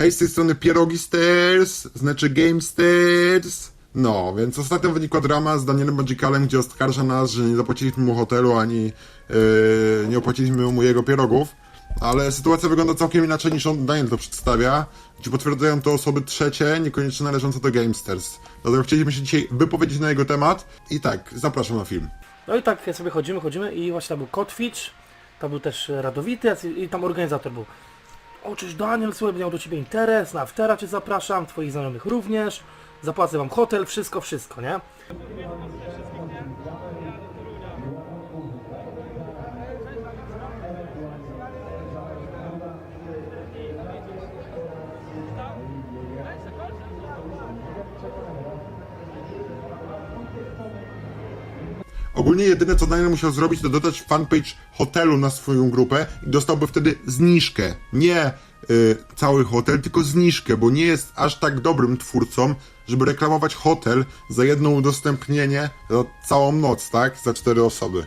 Hej, z tej strony Pierogisters, znaczy Gamesters. No, więc ostatnio wynikła drama z Danielem Magicalem, gdzie oskarża nas, że nie zapłaciliśmy mu hotelu, ani yy, nie opłaciliśmy mu jego pierogów. Ale sytuacja wygląda całkiem inaczej niż on Daniel to przedstawia, gdzie potwierdzają to osoby trzecie, niekoniecznie należące do Gamesters. Dlatego chcieliśmy się dzisiaj wypowiedzieć na jego temat. I tak, zapraszam na film. No i tak sobie chodzimy, chodzimy i właśnie tam był Kotwicz, tam był też Radowity i tam organizator był. O, cześć Daniel, słuchaj, miał do Ciebie interes, na aftera Cię zapraszam, Twoich znajomych również, zapłacę Wam hotel, wszystko, wszystko, nie? Ogólnie jedyne co Daniel musiał zrobić to dodać fanpage hotelu na swoją grupę i dostałby wtedy zniżkę. Nie y, cały hotel, tylko zniżkę, bo nie jest aż tak dobrym twórcą, żeby reklamować hotel za jedno udostępnienie za całą noc, tak? Za cztery osoby.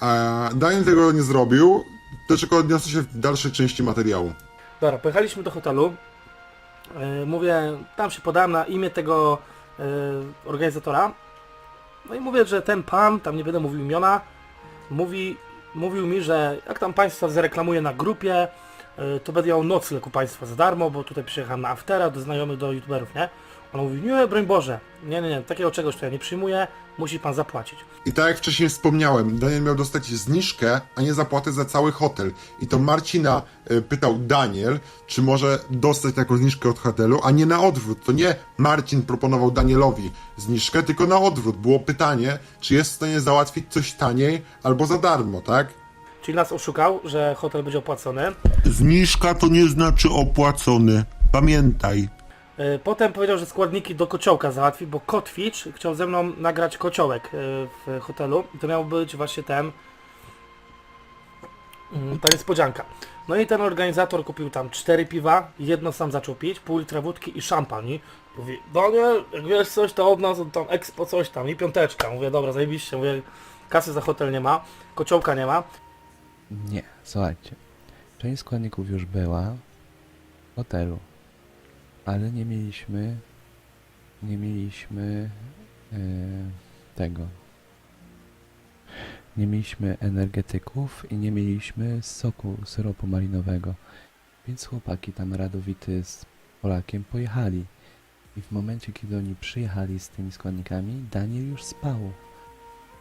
A Daniel tego nie zrobił, do czego odniosę się w dalszej części materiału. Dobra, pojechaliśmy do hotelu. Yy, mówię, tam się podałem na imię tego yy, organizatora. No i mówię, że ten pan, tam nie będę mówił imiona, mówi, mówił mi, że jak tam państwa zareklamuje na grupie, yy, to będę miał nocleg u państwa za darmo, bo tutaj przyjechałem na aftera do znajomych, do youtuberów, nie? On mówi, nie, broń Boże, nie, nie, nie, takiego czegoś to ja nie przyjmuję, musi pan zapłacić. I tak jak wcześniej wspomniałem, Daniel miał dostać zniżkę, a nie zapłatę za cały hotel. I to Marcina y, pytał Daniel, czy może dostać taką zniżkę od hotelu, a nie na odwrót. To nie Marcin proponował Danielowi zniżkę, tylko na odwrót. Było pytanie, czy jest w stanie załatwić coś taniej albo za darmo, tak? Czyli nas oszukał, że hotel będzie opłacony. Zniżka to nie znaczy opłacony. Pamiętaj. E, Potem powiedział, że składniki do kociołka załatwi, bo Kotwicz chciał ze mną nagrać kociołek e, w hotelu. To miał być właśnie ten... mm, Ta niespodzianka. No i ten organizator kupił tam cztery piwa, jedno sam zaczął pić, pół litra wódki i szampan. I mówi, Daniel, jak wiesz coś, to od nas tam expo coś tam i piąteczka. Mówię, dobra, zajebiście, mówię, kasy za hotel nie ma, kociołka nie ma. Nie, słuchajcie. Część składników już była w hotelu, ale nie mieliśmy nie mieliśmy e, tego. Nie mieliśmy energetyków i nie mieliśmy soku syropu malinowego. Więc chłopaki tam radowity z Polakiem pojechali. I w momencie, kiedy oni przyjechali z tymi składnikami, Daniel już spał.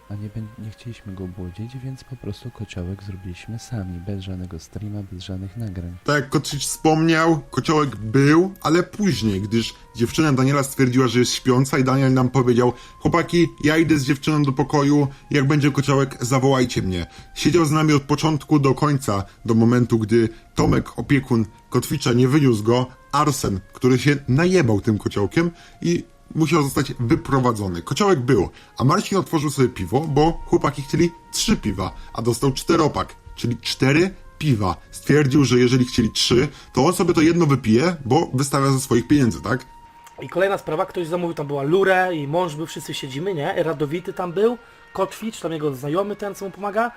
A nie, nie chcieliśmy go budzić, więc po prostu kociołek zrobiliśmy sami, bez żadnego streama, bez żadnych nagrań. Tak jak Kotrzyć wspomniał, kociołek był, ale później, gdyż dziewczyna Daniela stwierdziła, że jest śpiąca i Daniel nam powiedział chłopaki, ja idę z dziewczyną do pokoju, jak będzie kociołek, zawołajcie mnie. Siedział z nami od początku do końca, do momentu, gdy Tomek, opiekun Kotwicza, nie wyniósł go, Arsen, który się najebał tym kociołkiem i musiał zostać wyprowadzony. Kociołek był, a Marcin otworzył sobie piwo, bo chłopaki chcieli trzy piwa, a dostał czteropak, czyli cztery piwa. Stwierdził, że jeżeli chcieli trzy, to on sobie to jedno wypije, bo wystawia ze swoich pieniędzy, tak? I kolejna sprawa, ktoś zamówił, tam była Lurę i mąż był, wszyscy siedzimy, nie? Radowity tam był, Kotwicz, tam jego znajomy ten, co mu pomaga.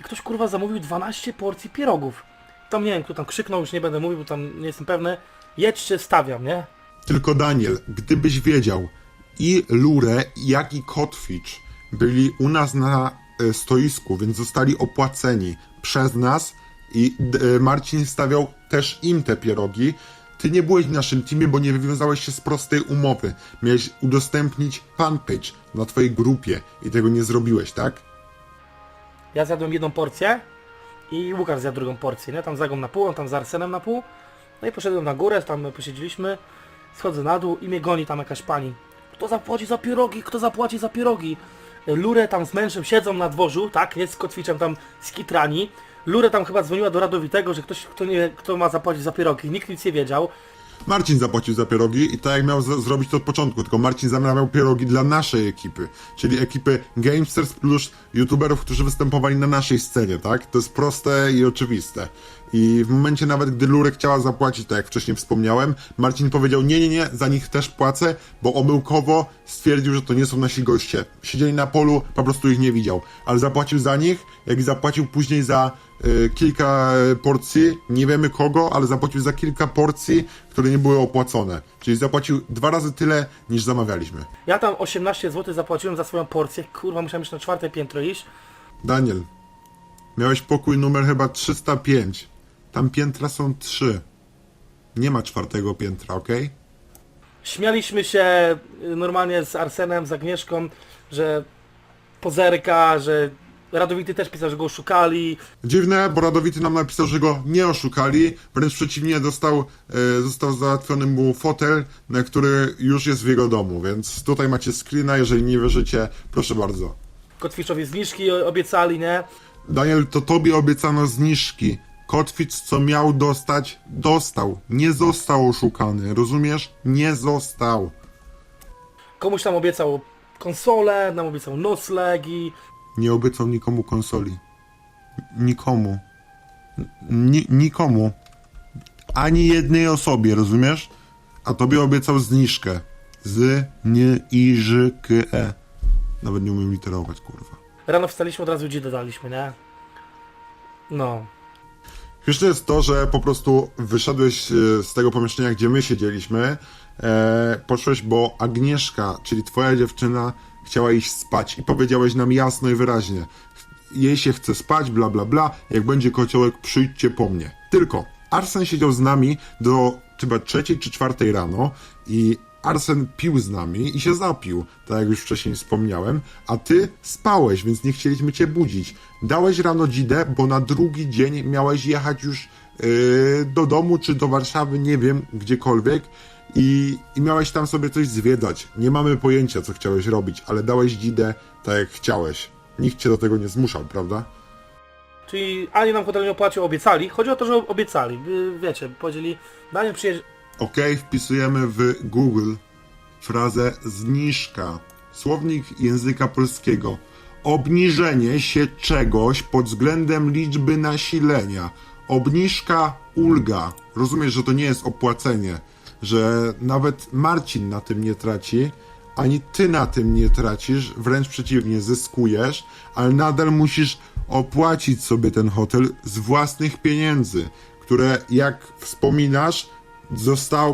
I ktoś kurwa zamówił 12 porcji pierogów. Tam nie wiem, kto tam krzyknął, już nie będę mówił, bo tam nie jestem pewny. Jedźcie, stawiam, nie? Tylko Daniel, gdybyś wiedział, i Lure, jak i Kotwicz byli u nas na e, stoisku, więc zostali opłaceni przez nas i e, Marcin stawiał też im te pierogi. Ty nie byłeś w naszym teamie, bo nie wywiązałeś się z prostej umowy. Miałeś udostępnić fanpage na twojej grupie i tego nie zrobiłeś, tak? Ja zjadłem jedną porcję i Łukasz zjadł drugą porcję, nie? Tam zagą na pół, on tam z Arsenem na pół. No i poszedłem na górę, tam posiedzieliśmy, schodzę na dół i mnie goni tam jakaś pani. Kto zapłaci za pierogi? Kto zapłaci za pierogi? Lurę tam z mężem siedzą na dworzu, tak? Jest z kotwiczem tam skitrani. Lurę tam chyba dzwoniła do Radowitego, że ktoś, kto, nie, kto ma zapłacić za pierogi. Nikt nic nie wiedział. Marcin zapłacił za pierogi i tak jak miał z- zrobić to od początku, tylko Marcin zamawiał pierogi dla naszej ekipy, czyli ekipy Gamesters plus youtuberów, którzy występowali na naszej scenie, tak? To jest proste i oczywiste. I w momencie nawet, gdy Lurek chciała zapłacić, tak jak wcześniej wspomniałem, Marcin powiedział, nie, nie, nie, za nich też płacę, bo omyłkowo stwierdził, że to nie są nasi goście. Siedzieli na polu, po prostu ich nie widział. Ale zapłacił za nich, jak i zapłacił później za y, kilka y, porcji, nie wiemy kogo, ale zapłacił za kilka porcji, które nie były opłacone. Czyli zapłacił dwa razy tyle, niż zamawialiśmy. Ja tam 18 zł zapłaciłem za swoją porcję. Kurwa, musiałem już na czwarte piętro iść. Daniel, miałeś pokój numer chyba 305. Tam piętra są trzy. Nie ma czwartego piętra, okej? Śmialiśmy się y, normalnie z Arsenem, z Agnieszką, że pozerka, że Radowity też pisał, że go oszukali. Dziwne, bo Radowity nam napisał, że go nie oszukali, wręcz przeciwnie, dostał, e, został załatwiony mu fotel, na który już jest w jego domu, więc tutaj macie screena, jeżeli nie wierzycie, proszę bardzo. Kotwiszowi zniżki o- obiecali, nie? Daniel, to tobie obiecano zniżki. Kotwicz, co miał dostać, dostał. Nie został oszukany, rozumiesz? Nie został. Komuś tam obiecał konsolę, nam obiecał noclegi. Nie obiecał nikomu konsoli. Nikomu. Ni nikomu. Ani jednej osobie, rozumiesz? A tobie obiecał zniżkę. Z, nie, i, ż, k, e. Nawet nie umiem literować, kurwa. Rano wstaliśmy, od razu dzidę daliśmy, nie? No. Śmieszne jest to, że po prostu wyszedłeś e, z tego pomieszczenia, gdzie my siedzieliśmy, e, poszłeś, bo Agnieszka, czyli twoja dziewczyna, chciała iść spać i powiedziałeś nam jasno i wyraźnie, jej się chce spać, bla bla bla, jak będzie kociołek, przyjdźcie po mnie. Tylko Arsen siedział z nami do chyba trzeciej czy czwartej rano i Arsen pił z nami i się zapił, tak jak już wcześniej wspomniałem, a ty spałeś, więc nie chcieliśmy cię budzić. Dałeś rano dzidę, bo na drugi dzień miałeś jechać już yy, do domu czy do Warszawy, nie wiem, gdziekolwiek i, i miałeś tam sobie coś zwiedzać. Nie mamy pojęcia, co chciałeś robić, ale dałeś dzidę tak jak chciałeś. Nikt cię do tego nie zmuszał, prawda? Czyli ani nam hotel nie opłacił, obiecali. Chodzi o to, że obiecali. Wiecie, powiedzieli, Daniel przyjedzie... Ok, wpisujemy w Google frazę zniżka. Słownik języka polskiego. Obniżenie się czegoś pod względem liczby nasilenia. Obniżka, ulga. Rozumiesz, że to nie jest opłacenie. Że nawet Marcin na tym nie traci, ani ty na tym nie tracisz, wręcz przeciwnie, zyskujesz, ale nadal musisz opłacić sobie ten hotel z własnych pieniędzy, które jak wspominasz,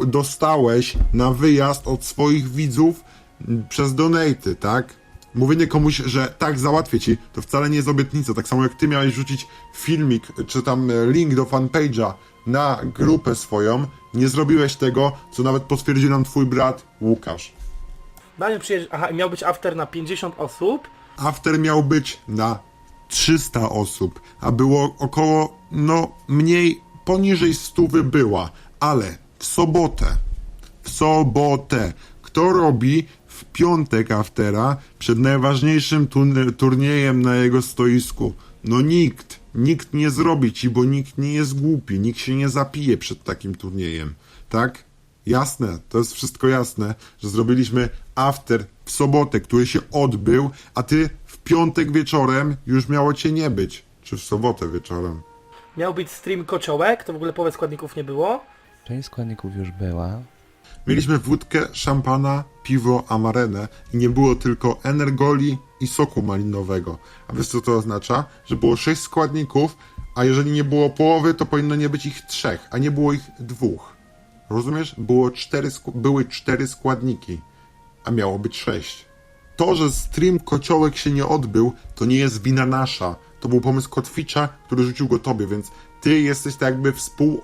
dostałeś na wyjazd od swoich widzów m, przez donaty, tak? Mówienie komuś, że tak załatwię ci, to wcale nie jest obietnica. Tak samo jak ty miałeś rzucić filmik, czy tam e, link do fanpage'a na grupę swoją, nie zrobiłeś tego, co nawet potwierdził nam twój brat Łukasz. Daniel przyjedzie... Aha, miał być after na 50 osób. After miał być na 300 osób, a było około, no mniej, poniżej stówy była, ale w sobotę, w sobotę, kto robi w piątek aftera przed najważniejszym turn- turniejem na jego stoisku? No nikt, nikt nie zrobi ci, bo nikt nie jest głupi, nikt się nie zapije przed takim turniejem, tak? Jasne, to jest wszystko jasne, że zrobiliśmy after w sobotę, który się odbył, a ty w piątek wieczorem już miało cię nie być. Czy w sobotę wieczorem. Miał być stream kociołek, to w ogóle połowę składników nie było. Część składników już była. Mieliśmy wódkę, szampana, piwo, amarenę i nie było tylko energoli i soku malinowego. A wiesz co to oznacza? Że było sześć składników, a jeżeli nie było połowy, to powinno nie być ich trzech, a nie było ich dwóch. Rozumiesz? Było cztery, były cztery składniki, a miało być sześć. To, że stream kociołek się nie odbył, to nie jest wina nasza. To był pomysł Kotwicza, który rzucił go tobie, więc ty jesteś tak jakby współ,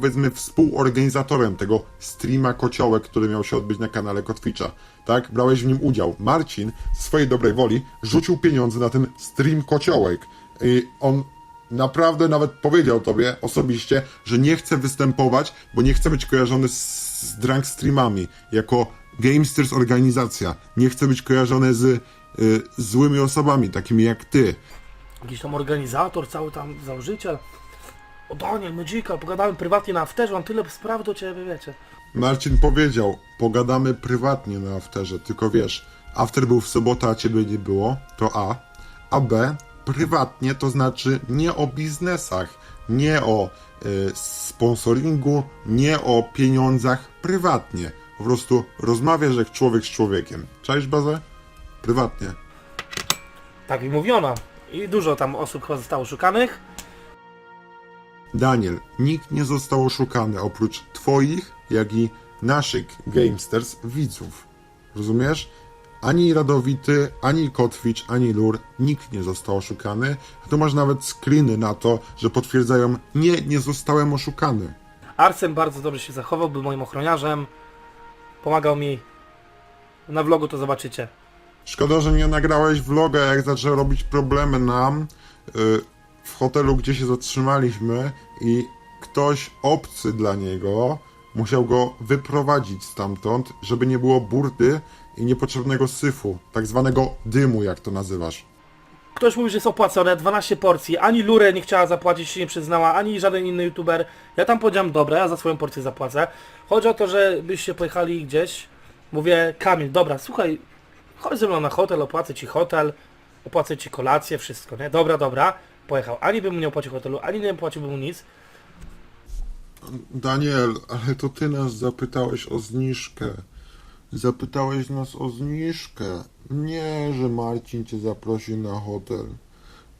powiedzmy współorganizatorem tego streama kociołek, który miał się odbyć na kanale Kotwicza. Tak? Brałeś w nim udział. Marcin z swojej dobrej woli rzucił pieniądze na ten stream kociołek. I on naprawdę nawet powiedział tobie osobiście, że nie chce występować, bo nie chce być kojarzony z, z drunk streamami jako Gamesters organizacja. Nie chce być kojarzony z y, złymi osobami, takimi jak ty. Jakiś tam organizator, cały tam założyciel. O Daniel, Magical, pogadamy prywatnie na afterze, mam tyle spraw do ciebie, wiecie. Marcin powiedział, pogadamy prywatnie na afterze, tylko wiesz, after był w sobotę, a ciebie nie było, to A. A B, prywatnie to znaczy nie o biznesach, Nie o y, sponsoringu, nie o pieniądzach prywatnie. Po prostu rozmawiasz jak człowiek z człowiekiem. Czaisz bazę? Prywatnie. Tak mi mówiono. I dużo tam osób chyba zostało szukanych. Daniel, nikt nie został oszukany oprócz twoich, jak i naszych Gamesters widzów. Rozumiesz? Ani Radowity, ani Kotwicz, ani Lur, nikt nie został oszukany. A tu masz nawet screeny na to, że potwierdzają, nie, nie zostałem oszukany. Arsem bardzo dobrze się zachował, był moim ochroniarzem. Pomagał mi. Na vlogu to zobaczycie. Szkoda, że nie nagrałeś vloga, jak zaczęły robić problemy nam y, w hotelu, gdzie się zatrzymaliśmy i ktoś obcy dla niego musiał go wyprowadzić stamtąd, żeby nie było burdy i niepotrzebnego syfu, tak zwanego dymu, jak to nazywasz. Ktoś mówi, że jest opłacone, 12 porcji. Ani Lure nie chciała zapłacić, się nie przyznała, ani żaden inny youtuber. Ja tam powiedziałem, dobra, ja za swoją porcję zapłacę. Chodzi o to, że byście pojechali gdzieś. Mówię, Kamil, dobra, słuchaj, chodź ze mną na hotel, opłacę ci hotel, opłacę ci kolację, wszystko, nie? Dobra, dobra. Pojechał. Ani bym mu nie opłacił hotelu, ani nie płaciłbym mu nic. Daniel, ale to ty nas zapytałeś o zniżkę. Zapytałeś nas o zniżkę. Nie, że Marcin cię zaprosił na hotel,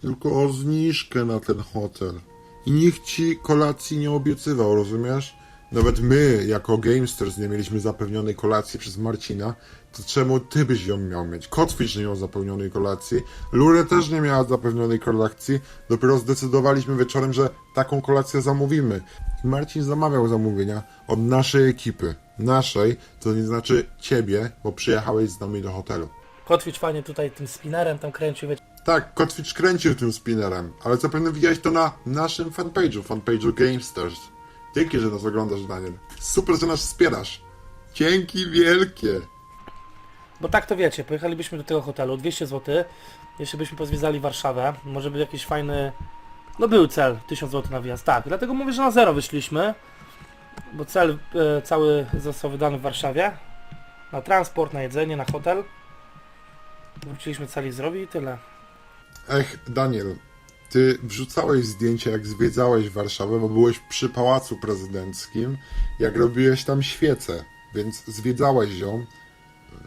tylko o zniżkę na ten hotel. I nikt ci kolacji nie obiecywał, rozumiesz? Nawet my, jako Gamesters, nie mieliśmy zapewnionej kolacji przez Marcina, to czemu ty byś ją miał mieć? Kotwicz nie miał zapewnionej kolacji, Lure też nie miała zapewnionej kolacji, dopiero zdecydowaliśmy wieczorem, że taką kolację zamówimy. I Marcin zamawiał zamówienia od naszej ekipy. Naszej, to nie znaczy ciebie, bo przyjechałeś z nami do hotelu. Kotwicz fajnie tutaj tym spinnerem tam kręcił, wiecie. Tak, Kotwicz kręcił tym spinnerem, ale zapewne widziałeś to na naszym fanpage'u, fanpage'u Gamesters. Dzięki, że nas oglądasz, Daniel. Super, że nas wspierasz. Dzięki wielkie. Bo tak to wiecie, pojechalibyśmy do tego hotelu, 200 zł, jeszcze byśmy pozwiedzali Warszawę, może by jakiś fajny, no był cel, 1000 zł na wjazd, tak, dlatego mówię, że na zero wyszliśmy, bo cel e, cały został wydany w Warszawie, na transport, na jedzenie, na hotel, wróciliśmy cali zdrowi i tyle. Ech, Daniel, ty wrzucałeś zdjęcia, jak zwiedzałeś Warszawę, bo byłeś przy Pałacu Prezydenckim, jak robiłeś tam świecę, więc zwiedzałeś ją.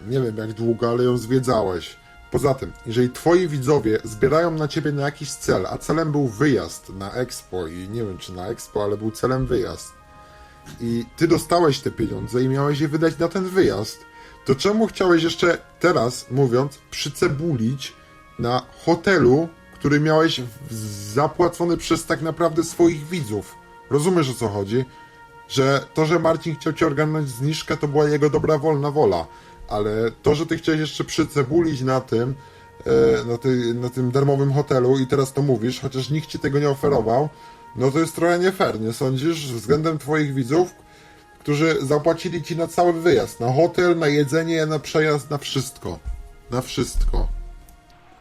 Nie wiem jak długo, ale ją zwiedzałeś. Poza tym, jeżeli twoi widzowie zbierają na ciebie na jakiś cel, a celem był wyjazd na Expo i nie wiem czy na Expo, ale był celem wyjazd, i ty dostałeś te pieniądze i miałeś je wydać na ten wyjazd, to czemu chciałeś jeszcze teraz, mówiąc, przycebulić na hotelu, który miałeś zapłacony przez tak naprawdę swoich widzów? Rozumiesz o co chodzi? Że to, że Marcin chciał ci ogarnąć zniżkę, to była jego dobra wolna wola, ale to, że ty chciałeś jeszcze przycebulić na tym, e, na, ty, na tym darmowym hotelu i teraz to mówisz, chociaż nikt ci tego nie oferował, no to jest trochę nie fair, nie sądzisz? Względem twoich widzów, którzy zapłacili ci na cały wyjazd, na hotel, na jedzenie, na przejazd, na wszystko. Na wszystko.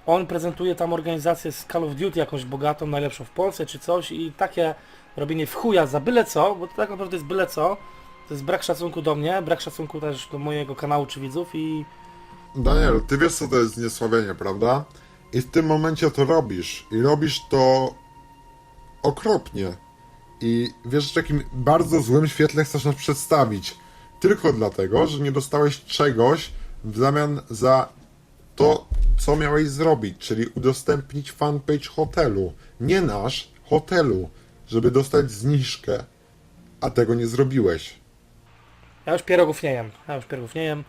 On prezentuje tam organizację z Call of Duty jakąś bogatą, najlepszą w Polsce czy coś i takie robienie w chuja za byle co, bo to tak naprawdę jest byle co, to jest brak szacunku do mnie, brak szacunku też do mojego kanału czy widzów i Daniel, ty wiesz co to jest zniesławienie, prawda? I w tym momencie to robisz. I robisz to okropnie. I wiesz, w jakim bardzo złym świetle chcesz nas przedstawić. Tylko dlatego, że nie dostałeś czegoś w zamian za to, co miałeś zrobić, czyli udostępnić fanpage hotelu. Nie nasz, hotelu, żeby dostać zniżkę. A tego nie zrobiłeś. Ja już pierogów nie jem. Ja już pierogów nie jem.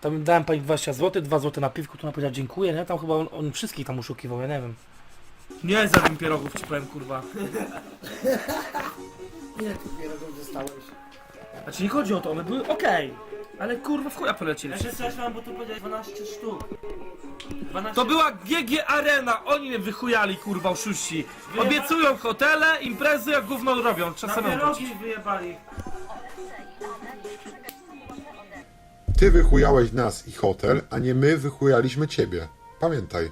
Tam dałem pani 20 zł, 2 zł na piwku, tu ona powiedziała dziękuję, nie? Tam chyba on, on wszystkich tam oszukiwał, ja nie wiem. Nie zjadłem pierogów, ci powiem, kurwa. Ile tych pierogów dostałeś? Znaczy nie chodzi o to, one były okej. Ale kurwa w chuja polecieli Ja się straszyłam, bo tu powiedziałeś 12 sztuk. 12 To była GG Arena, oni mnie wychujali, kurwa, oszuści. Obiecują hotele, imprezy, jak gówno robią, Na czasem pierogi wyjebali. Ty wychujałeś nas i hotel, a nie my wychujaliśmy ciebie. Pamiętaj.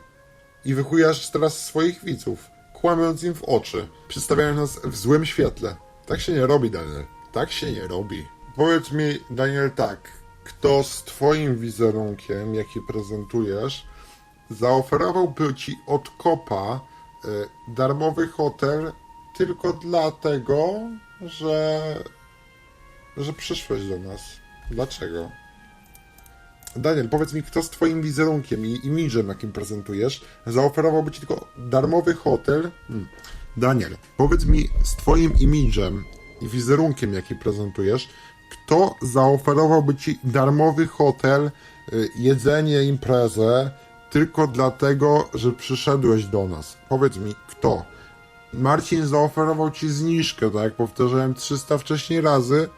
I wychujasz teraz swoich widzów, kłamiąc im w oczy, przedstawiając nas w złym świetle. Tak się nie robi, Daniel. Tak się nie robi. Powiedz mi, Daniel, tak. Kto z twoim wizerunkiem, jaki prezentujesz, zaoferowałby ci od kopa darmowy hotel tylko dlatego, że, że przyszłeś do nas. Dlaczego? Daniel, powiedz mi, kto z twoim wizerunkiem i imidżem, jakim prezentujesz, zaoferowałby ci tylko darmowy hotel? Hmm. Daniel, powiedz mi, z twoim imidżem i wizerunkiem, jaki prezentujesz, kto zaoferowałby ci darmowy hotel, y, jedzenie, imprezę, tylko dlatego, że przyszedłeś do nas? Powiedz mi, kto? Marcin zaoferował ci zniżkę, tak jak powtarzałem 300 wcześniej razy.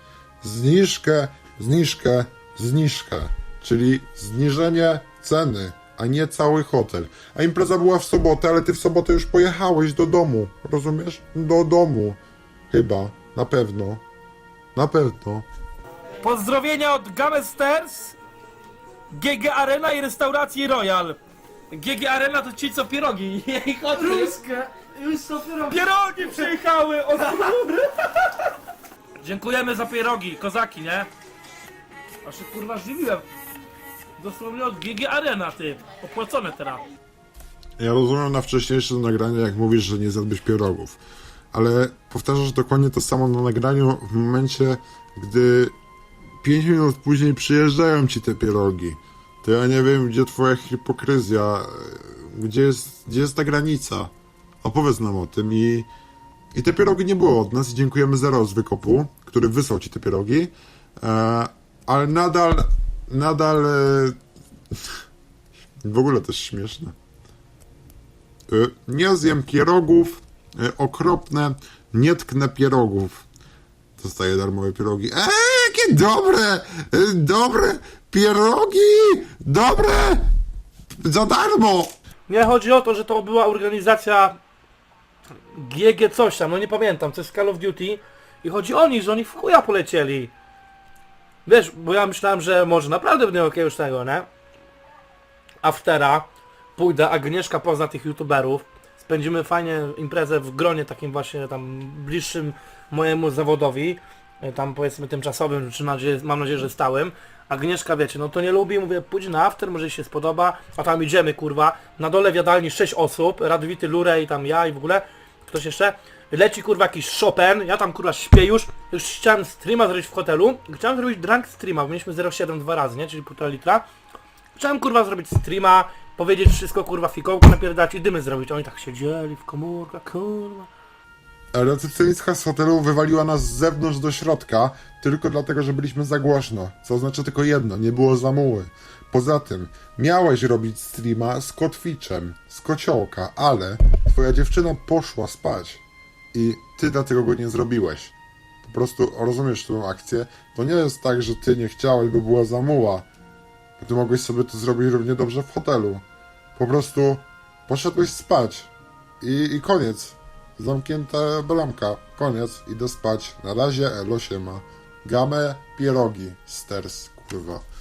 Zniżkę, zniżkę, zniżkę. Czyli zniżenie ceny, a nie cały hotel. A impreza była w sobotę, ale ty w sobotę już pojechałeś do domu. Rozumiesz? Do domu. Chyba. Na pewno. Na pewno. Pozdrowienia od Gamesters, GG Arena i restauracji Royal. GG Arena to ci co pierogi. Ruskę! Już są pierogi. Pierogi przyjechały! O kurde. Dziękujemy za pierogi, kozaki, nie? Aż się kurwa zdziwiłem. Dosłownie od GG Arena, ty. Opłacone teraz. Ja rozumiem na wcześniejszym nagraniu, jak mówisz, że nie zjadłbyś pierogów. Ale powtarzasz dokładnie to samo na nagraniu w momencie, gdy 5 minut później przyjeżdżają ci te pierogi. To ja nie wiem, gdzie twoja hipokryzja, e, gdzie jest, gdzie jest ta granica. Opowiedz nam o tym i, i te pierogi nie było od nas i dziękujemy Zero z Wykopu, który wysłał ci te pierogi. E, ale nadal, nadal... E, w ogóle jest śmieszne. Y, Nie zjem pierogów, y, okropne, nie tknę pierogów. Dostaję darmowe pierogi. Eee, dobre, y, dobre pierogi, dobre, za darmo. Nie chodzi o to, że to była organizacja GG coś tam, no nie pamiętam, to jest Call of Duty i chodzi o nich, że oni w chuja polecieli. Wiesz, bo ja myślałem, że może naprawdę będę jakiegoś tego, nie? Aftera, pójdę, Agnieszka pozna tych youtuberów, spędzimy fajnie imprezę w gronie takim właśnie tam bliższym mojemu zawodowi, tam powiedzmy tymczasowym, czy nadzieję, mam nadzieję, że stałym. Agnieszka, wiecie, no to nie lubi, mówię, pójdź na after, może jej się spodoba, a tam idziemy, kurwa, na dole w jadalni 6 osób, Radwity, Lurej, tam ja i w ogóle, ktoś jeszcze, leci, kurwa, jakiś Chopin, ja tam, kurwa, śpię już, już chciałem streama zrobić w hotelu, chciałem zrobić drunk streama, bo mieliśmy 0,7 dwa razy, nie, czyli półtora litra, chciałem, kurwa, zrobić streama, powiedzieć wszystko, kurwa, fikołku napierdać i dymy zrobić, oni tak siedzieli w komórkach, kurwa. Recepcjonistka z hotelu wywaliła nas z zewnątrz do środka tylko dlatego, że byliśmy za głośno. Co oznacza tylko jedno, nie było zamuły. Poza tym, miałeś robić streama z kotwiczem, z kociołka, ale twoja dziewczyna poszła spać i ty dlatego go nie zrobiłeś. Po prostu rozumiesz tę akcję. To nie jest tak, że ty nie chciałeś, bo była zamuła. Ty mogłeś sobie to zrobić równie dobrze w hotelu. Po prostu poszedłeś spać i, i koniec. Zamknięta bramka. Koniec. Idę spać. Na razie Elo ma. Gamę, pierogi. Sters, kurwa.